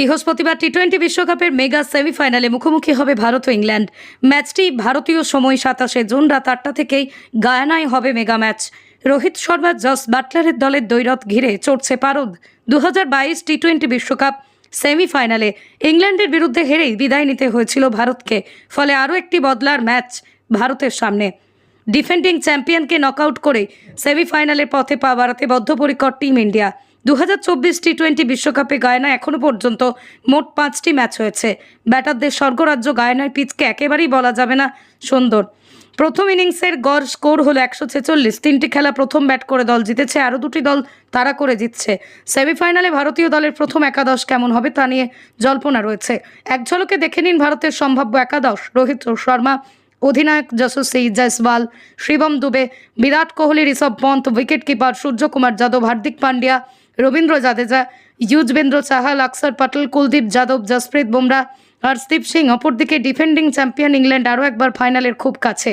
বৃহস্পতিবার T twenty বিশ্বকাপের mega সেমিফাইনালে মুখোমুখি হবে ভারত ও ইংল্যান্ড। ম্যাচটি ভারতীয় সময় সাতাশে জুন রাত আটটা থেকেই গায়ানায় হবে mega match. Rohit Sharma, Jos বাটলারের দলের দৈরত ঘিরে চড়ছে পারদ। দু টি টোয়েন্টি বিশ্বকাপ সেমিফাইনালে ইংল্যান্ডের বিরুদ্ধে হেরেই বিদায় নিতে হয়েছিল ভারতকে, ফলে আরও একটি বদলার ম্যাচ ভারতের সামনে। ডিফেন্ডিং চ্যাম্পিয়নকে নকআউট করে সেমিফাইনালের পথে পা বাড়াতে বদ্ধপরিকর টিম ইন্ডিয়া। দু হাজার চব্বিশ টি টোয়েন্টি বিশ্বকাপে গায়না এখনও পর্যন্ত মোট পাঁচটি ম্যাচ হয়েছে। ব্যাটারদের স্বর্গরাজ্য গায়নার পিচকে একেবারেই বলা যাবে না সুন্দর। প্রথম ইনিংসের গড় স্কোর হলো একশো ছেচল্লিশ। তিনটি খেলা প্রথম ব্যাট করে দল জিতেছে, আরও দুটি দল তারা করে জিতছে। সেমিফাইনালে ভারতীয় দলের প্রথম একাদশ কেমন হবে তা নিয়ে জল্পনা রয়েছে। এক ঝলকে দেখে নিন ভারতের সম্ভাব্য একাদশ, রোহিত শর্মা, অধিনায়ক যশস্বী জয়সওয়াল, শিবম দুবে, বিরাট কোহলি ঋষভ পন্থ উইকেট কিপার সূর্যকুমার যাদব, হার্দিক পান্ডিয়া রবীন্দ্র জাদেজা, ইউজবেন্দ্র চাহাল আকসর পাটল, কুলদীপ যাদব, জসপ্রীত বুমরা হরদীপ সিং। অপরদিকে ডিফেন্ডিং চ্যাম্পিয়ন ইংল্যান্ড আরও একবার ফাইনালের খুব কাছে।